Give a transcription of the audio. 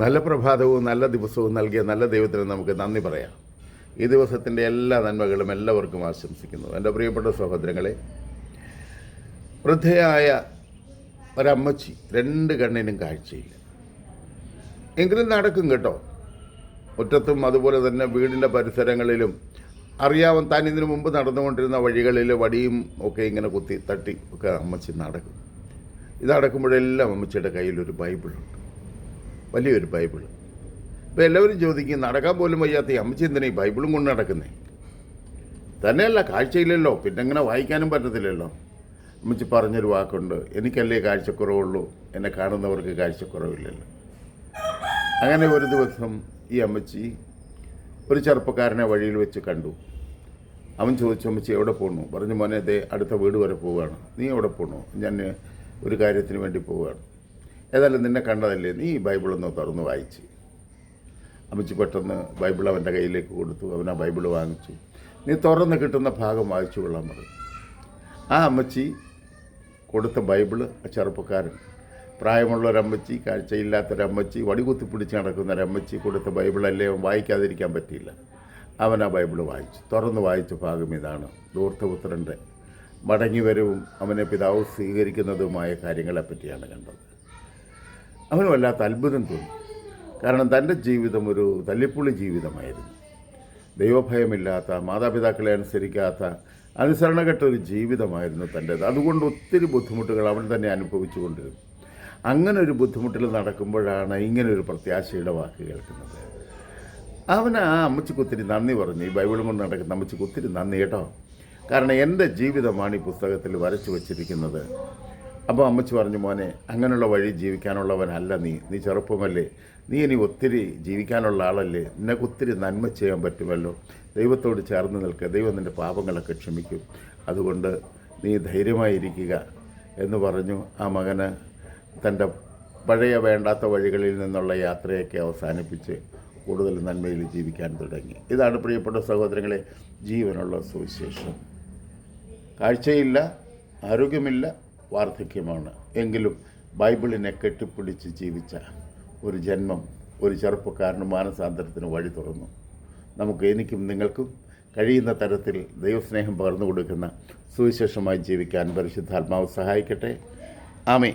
നല്ല പ്രഭാതവും നല്ല ദിവസവും നൽകിയ നല്ല ദൈവത്തിന് നമുക്ക് നന്ദി പറയാം. ഈ ദിവസത്തിന്റെ എല്ലാ നന്മകളും എല്ലാവർക്കും ആശംസിക്കുന്നു. എന്റെ പ്രിയപ്പെട്ട സഹോദരങ്ങളെ വൃദ്ധയായ ഒരമ്മച്ചി രണ്ട് കണ്ണിനും കാഴ്ചയില്ല. എങ്കിലും നടക്കും കേട്ടോ. മുറ്റത്തും അതുപോലെ തന്നെ വീടിന്റെ പരിസരങ്ങളിലും അറിയാവും താൻ ഇതിനു മുമ്പ് നടന്നുകൊണ്ടിരുന്ന വഴികളിൽ വടിയും ഒക്കെ ഇങ്ങനെ കുത്തി തട്ടി ഒക്കെ അമ്മച്ചി നടക്കും. ഇതടക്കുമ്പോഴെല്ലാം അമ്മച്ചിയുടെ കയ്യിലൊരു ബൈബിളുണ്ട്. വലിയൊരു ബൈബിൾ ഇപ്പോൾ എല്ലാവരും ചോദിക്കും നടക്കാൻ പോലും വയ്യാത്ത ഈ അമ്മച്ചി എന്തിനാ ഈ ബൈബിളും കൊണ്ട് നടക്കുന്നേ? തന്നെയല്ല കാഴ്ചയില്ലല്ലോ. പിന്നെ അങ്ങനെ വായിക്കാനും പറ്റത്തില്ലല്ലോ. അമ്മച്ചി പറഞ്ഞൊരു വാക്കുണ്ട് എനിക്കല്ലേ കാഴ്ചക്കുറവുള്ളൂ. എന്നെ കാണുന്നവർക്ക് കാഴ്ചക്കുറവില്ലല്ലോ. അങ്ങനെ ഒരു ദിവസം ഈ അമ്മച്ചി ഒരു ചെറുപ്പക്കാരനെ വഴിയിൽ വെച്ച് കണ്ടു. അവൻ ചോദിച്ചു അമ്മച്ചി എവിടെ പോകണു പറഞ്ഞു മോനെ ദേ അടുത്ത വീട് വരെ പോവുകയാണ് നീ എവിടെ പോകണു ഞാൻ ഒരു കാര്യത്തിന് വേണ്ടി പോവുകയാണ് ഏതായാലും നിന്നെ കണ്ടതല്ലേ? നീ ബൈബിളൊന്ന് തുറന്ന് വായിച്ച്. അമ്മച്ചി പെട്ടെന്ന് ബൈബിൾ അവന്റെ കയ്യിലേക്ക് കൊടുത്തു. അവൻ ആ ബൈബിൾ വാങ്ങിച്ചു. നീ തുറന്ന് കിട്ടുന്ന ഭാഗം വായിച്ചു കൊള്ളാൻ പറഞ്ഞു ആ അമ്മച്ചി കൊടുത്ത ബൈബിൾ ആ ചെറുപ്പക്കാരൻ. പ്രായമുള്ള ഒരമ്മച്ചി കാഴ്ചയില്ലാത്തൊരമ്മച്ചി വടികുത്തി പിടിച്ച് നടക്കുന്ന ഒരമ്മച്ചി കൊടുത്ത ബൈബിളല്ലേ അവൻ വായിക്കാതിരിക്കാൻ പറ്റിയില്ല. അവൻ ആ ബൈബിൾ വായിച്ചു. തുറന്ന് വായിച്ച ഭാഗം ഇതാണ് ദൂർത്തപുത്രന്റെ മടങ്ങിവരവും അവനെ പിതാവ് സ്വീകരിക്കുന്നതുമായ കാര്യങ്ങളെപ്പറ്റിയാണ് കണ്ടത്. അവന് വല്ലാത്ത അത്ഭുതം തോന്നി. കാരണം തന്റെ ജീവിതം ഒരു തല്ലിപ്പുള്ളി ജീവിതമായിരുന്നു. ദൈവഭയമില്ലാത്ത മാതാപിതാക്കളെ അനുസരിക്കാത്ത അനുസരണഘട്ട ഒരു ജീവിതമായിരുന്നു തന്റേത്. അതുകൊണ്ട് ഒത്തിരി ബുദ്ധിമുട്ടുകൾ അവൻ തന്നെ അനുഭവിച്ചു കൊണ്ടിരുന്നു. അങ്ങനെ ഒരു ബുദ്ധിമുട്ടിൽ നടക്കുമ്പോഴാണ് ഇങ്ങനെ ഒരു പ്രത്യാശയുടെ വാക്ക് കേൾക്കുന്നത്. അവൻ ആ അമ്മച്ചിക്ക് ഒത്തിരി നന്ദി പറഞ്ഞു. ഈ ബൈബിളും കൊണ്ട് നടക്കുന്ന അമ്മച്ചിക്ക് ഒത്തിരി നന്ദി കേട്ടോ. കാരണം എന്റെ ജീവിതമാണ് ഈ പുസ്തകത്തിൽ വരച്ചു വച്ചിരിക്കുന്നത്. അപ്പോൾ അമ്മച്ചി പറഞ്ഞു മോനെ അങ്ങനെയുള്ള വഴി ജീവിക്കാനുള്ളവനല്ല നീ. നീ ചെറുപ്പമല്ലേ. നീ ഇനി ഒത്തിരി ജീവിക്കാനുള്ള ആളല്ലേ. നിനക്ക് ഒത്തിരി നന്മ ചെയ്യാൻ പറ്റുമല്ലോ. ദൈവത്തോട് ചേർന്ന് നിൽക്കുക ദൈവം നിന്റെ പാപങ്ങളൊക്കെ ക്ഷമിക്കും. അതുകൊണ്ട് നീ ധൈര്യമായിരിക്കുക. എന്ന് പറഞ്ഞു ആ മകന് തന്റെ പഴയ വേണ്ടാത്ത വഴികളിൽ നിന്നുള്ള യാത്രയൊക്കെ അവസാനിപ്പിച്ച് കൂടുതൽ നന്മയിൽ ജീവിക്കാൻ തുടങ്ങി. ഇതാണ് പ്രിയപ്പെട്ട സഹോദരങ്ങളെ ജീവനുള്ള സുവിശേഷം. കാഴ്ചയില്ല ആരോഗ്യമില്ല വാർദ്ധക്യമാണ്. എങ്കിലും ബൈബിളിനെ കെട്ടിപ്പിടിച്ച് ജീവിച്ച ഒരു ജന്മം ഒരു ചെറുപ്പക്കാരന് മാനസാന്തരത്തിന് വഴി തുറന്നു. നമുക്ക് എനിക്കും നിങ്ങൾക്കും കഴിയുന്ന തരത്തിൽ ദൈവസ്നേഹം പകർന്നു കൊടുക്കുന്ന സുവിശേഷമായി ജീവിക്കാൻ പരിശുദ്ധാത്മാവ് സഹായിക്കട്ടെ. ആമേ